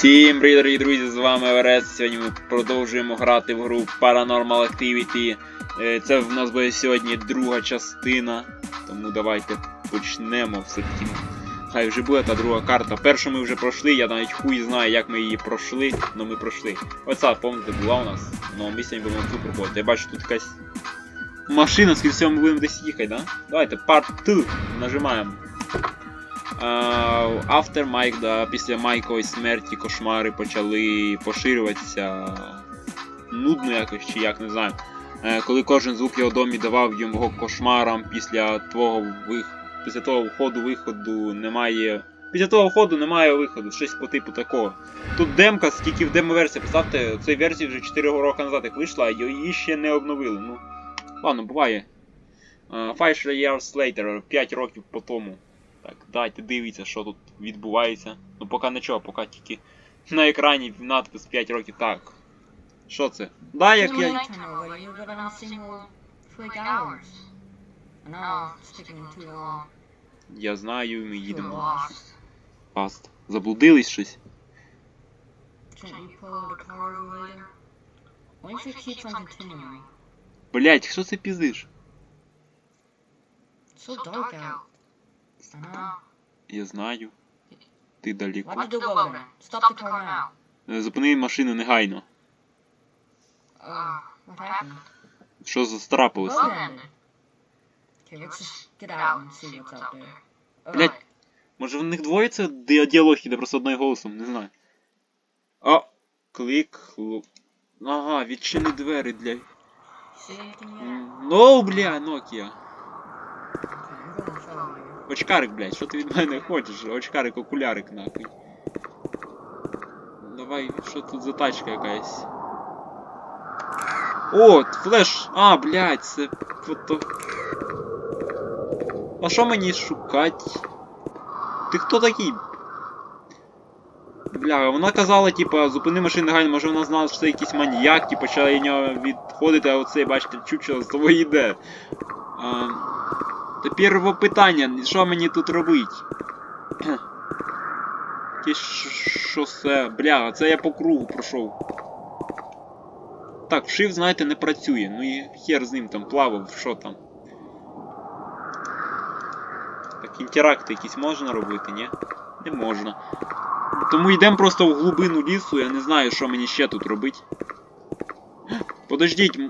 Всім привіт, дорогі друзі, з вами Верес. Сьогодні ми продовжуємо грати в гру Paranormal Activity. Е, Це в нас буде сьогодні друга частина, тому давайте почнемо все-таки. Хай вже буде та друга карта. Першу ми вже пройшли, я навіть хуй знаю, як ми її пройшли, але ми пройшли. Оця, пам'ятаєте, була у нас. Ну, ми сьогодні будемо цю проходити. Я бачу тут якась машина, скільки ми будемо десь їхати, да? Давайте, part 2. Нажимаємо. After Майк, да, після Майкової смерті кошмари почали поширюватися нудно якось чи як, не знаю. Е, Коли кожен звук його домі давав його кошмарам після твого вих... після того входу виходу немає. Після того входу немає виходу, щось по типу такого. Тут демка, скільки в демо-версії, представте, цій версії вже 4 роки назад як вийшла, а її ще не обновили. Ну, ладно, буває. Е, Five years later, 5 років по тому. Так, дайте дивіться, що тут відбувається. Ну поки нічого, поки тільки на екрані надпис 5 років. Так. Що це? Да, як я. Я знаю, ми їдемо. Паст. Заблудились щось? Блять, що це піздиш? So dark out. I. Я знаю. Ти далеко. Why'd you do over there? Stop the car now. Е, Зупини машину негайно. Uh, what happened? Що застрапилося? Road ended. Okay, let's just get out and see what's out there. Блядь. Alright. Може в них двоє це ди- діалог іде просто одним голосом, не знаю. А, клик. лу- Ага, відчини двері для. Anything Ну, бля, Nokia. Очкарик, блядь, що ти від мене хочеш? Очкарик, окулярик, нахуй. Давай, що тут за тачка якась? О, флеш! А, блядь, це фото. А що мені шукать? Ти хто такий? Бля, вона казала, типа, зупини машину негайно, може вона знала, що це якийсь маньяк, і почала від нього відходити, а оцей, бачите, чучело з тобою йде. А, Тепер питання, що мені тут робить? Якесь ш- шосе. Бля, це я по кругу пройшов. Так, вшив, знаєте, не працює. Ну і хер з ним там плавав, що там. Так, інтеракти якісь можна робити, ні? Не можна. Тому йдемо просто в глибину лісу, я не знаю, що мені ще тут робити. Подождіть.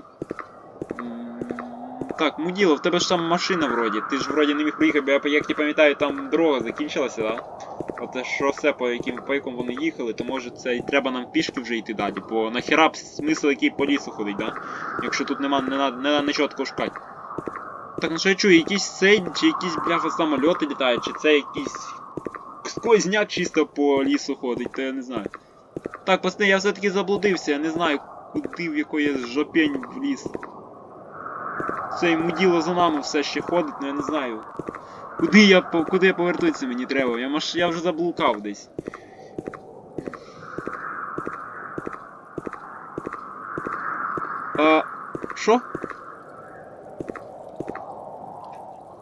Так, Муділо, в тебе ж там машина вроді. Ти ж вроді не міг приїхати, бо я, як я пам'ятаю, там дорога закінчилася, да? Оте шосе, по яким по якому вони їхали, то може це і треба нам пішки вже йти далі, бо нахера б смисл який по лісу ходить, да? Якщо тут нема не надо, не надо нічого такого шукати. Так, ну що я чую, якісь цей, чи якісь бляха самольоти літають, чи це якийсь сквозняк чисто по лісу ходить, то я не знаю. Так, пацани, я все-таки заблудився, я не знаю, куди в якої жопень в ліс. Цей муділо за нами все ще ходить, ну я не знаю. Куди я куди я повертатися мені треба? Я маш... я вже заблукав десь. А. Що?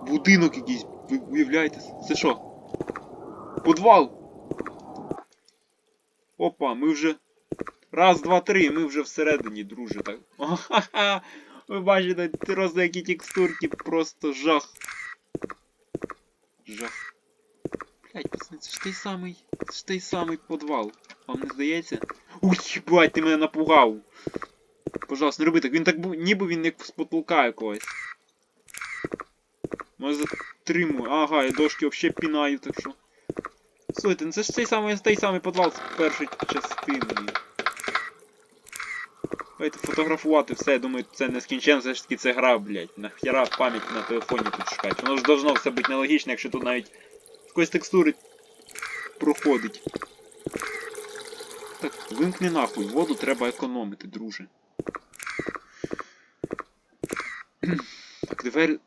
Будинок якийсь, ви уявляєте? Це що? Подвал! Опа, ми вже. Раз, два, три, ми вже всередині, друже, так. Ха-ха! Ви бачите, просто які текстурки, просто жах. Жах. Блять, пацани, це ж той самий. Це ж той самий подвал. Вам не здається? Уй, блять, ти мене напугав. Пожалуйста, не роби так. Він так був, ніби він як з потолка якогось. Може затримую. Ага, я дошки взагалі пінаю, так що. Слухайте, ну це ж цей самий, той самий подвал з першої частини. Давайте фотографувати все, я думаю, це не скінченно, все ж таки це гра, блядь. Нахера пам'ять на телефоні тут шукати. Воно ж должно все бути нелогічно, якщо тут навіть якоїсь текстури проходить. Так, вимкни нахуй, воду треба економити, друже. так, двері.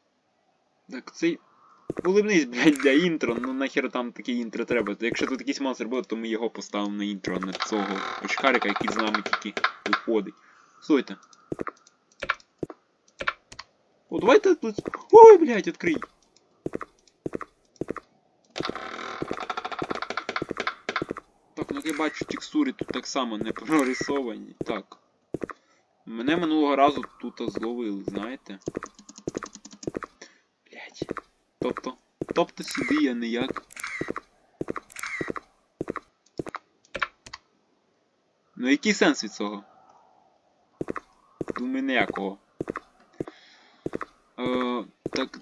Так, цей. Улибнись, блядь, для інтро, ну нахер там таке інтро треба. Якщо тут якийсь монстр буде, то ми його поставимо на інтро, а не цього очкарика, який з нами тільки виходить. Слухайте. О, давайте тут. Ой, блядь, відкрий. Так, Ну, я бачу, текстури тут так само не прорисовані. Так. Мене минулого разу тут зловили, знаєте? Блять. Тобто. Тобто сюди я ніяк. Ну який сенс від цього? Думаю, ніякого. Е, так.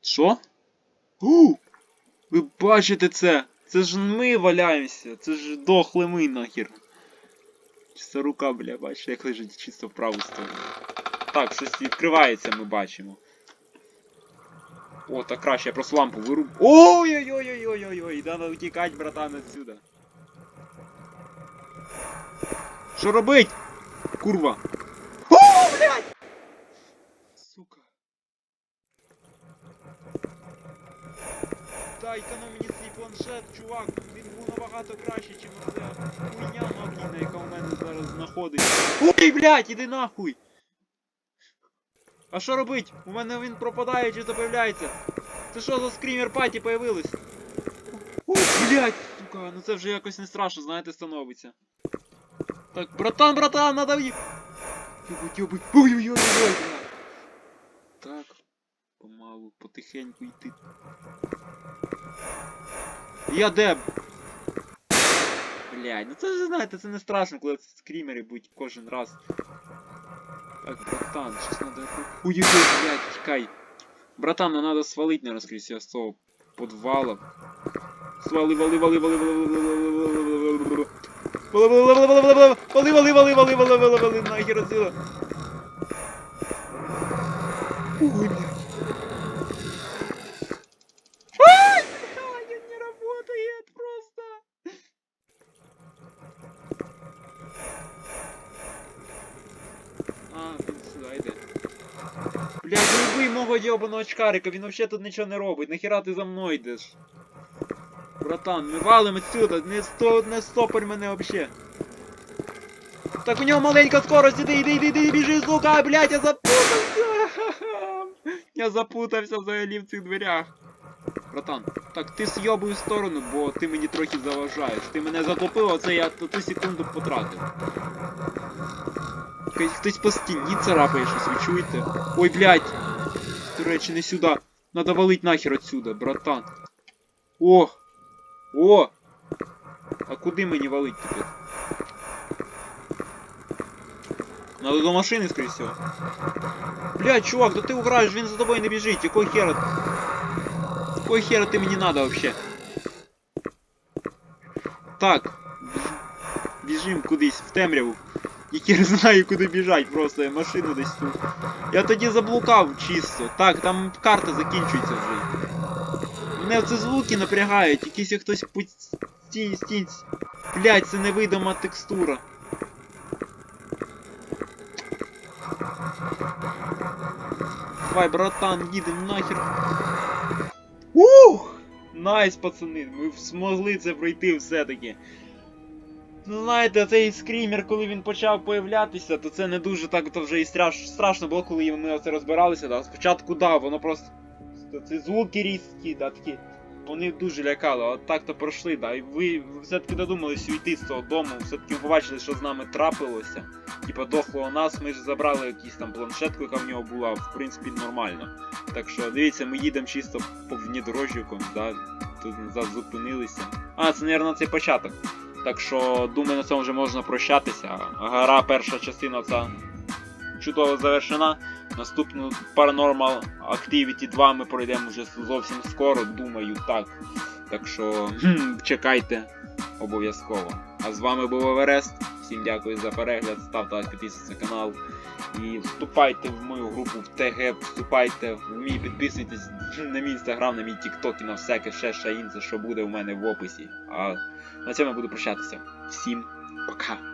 Що? У! Ви бачите це? Це ж ми валяємося, це ж дохли ми нахер. Чиста рука, бля, бачите, як лежить чисто в праву сторону. Так, щось відкривається, ми бачимо. О, так краще, я просто лампу вируб. Ой-ой-ой-ой-ой-ой-ой, надо утікати, братан, отсюда. Що робить? Курва. О, блядь! Сука. Дай економ мені свій планшет, чувак. Він був набагато краще, ніж оця хуйня магнітна, яка у мене зараз знаходиться. Ой, блядь, іди нахуй! А що робить? У мене він пропадає чи появляється? Це що за скрімер паті появилось? Ой, блядь, сука, ну це вже якось не страшно, знаєте, становиться. Так, братан, братан, надо їх. Ёбать, ёбать. Ой-ой-ой, блядь. Так, помалу, потихеньку йти. Я де? Блядь, ну це ж знаєте, це не страшно, коли це скрімери будуть кожен раз. Так, братан, щось надо... Ой-ой-ой, блядь, тікай. Братан, нам надо свалить, наверное, скорее всего, с того подвала. Свали, вали, вали, вали, вали, вали, вали, вали, вали, вали. Вали, вали, вали, вали, вали, вали, вали, вали, вали, вали, вали, вали, нахер отсюда. Ой, блядь. Ай, блядь, не работает просто. А, він сюди йде. Блядь, ну вбий мого йобаного очкарика, він вообще тут нічого не робить. Нахіра ти за мною йдеш? Братан, ми валим отсюда, не сто, не стопорь мене вообще. Так у нього маленька скорость, іди, іди, іди, іди, біжи, сука, блядь, я запутався. Я запутався взагалі в цих дверях. Братан, так ти сйобуй в сторону, бо ти мені трохи заважаєш. Ти мене затопив, оце я ту секунду потратив. Хтось по стіні царапає щось, ви чуєте? Ой, блядь! До речі, не сюди. Надо валить нахер отсюда, братан. О! О! А куди мені валить тепер? Надо до машини, скорее всего. Блядь, чувак, да ти уграєш, він за тобою не біжить, якого хера? Якого хера ти мені надо вообще? Так. Біжим кудись в темряву. Я не знаю, куди біжать просто, я машину десь тут. Я тоді заблукав чисто. Так, там карта закінчується вже. Мене це звуки напрягають, якийсь хтось путь... Стій, стій. Блять, це невидима текстура. Давай, братан, їдем нахер. Ух! Найс, пацани, ми змогли це пройти все-таки. Ну, знаєте, цей скрімер, коли він почав появлятися, то це не дуже так то вже і страш, страшно було, коли ми оце розбиралися. Да. Спочатку да, воно просто. Ці звуки різкі, да, такі. Вони дуже лякали, а так то пройшли, да. І ви все-таки додумались уйти з цього дому, все-таки побачили, що з нами трапилося. Типа дохло у нас, ми ж забрали якусь там планшетку, яка в нього була, в принципі, нормально. Так що, дивіться, ми їдемо чисто по внедорожникам, да. Тут назад зупинилися. А, це, мабуть, цей початок. Так що, думаю, на цьому вже можна прощатися. Гара перша частина ця чудово завершена. Наступну Paranormal Activity 2 ми пройдемо вже зовсім скоро, думаю, так. Так що чекайте обов'язково. А з вами був Еверест. Всім дякую за перегляд, ставте лайк, підписуйтесь на канал. І вступайте в мою групу в ТГ, вступайте в мій, підписуйтесь на мій інстаграм, на мій тікток і на всяке ще ще інше, що буде у мене в описі. А на цьому я буду прощатися. Всім пока.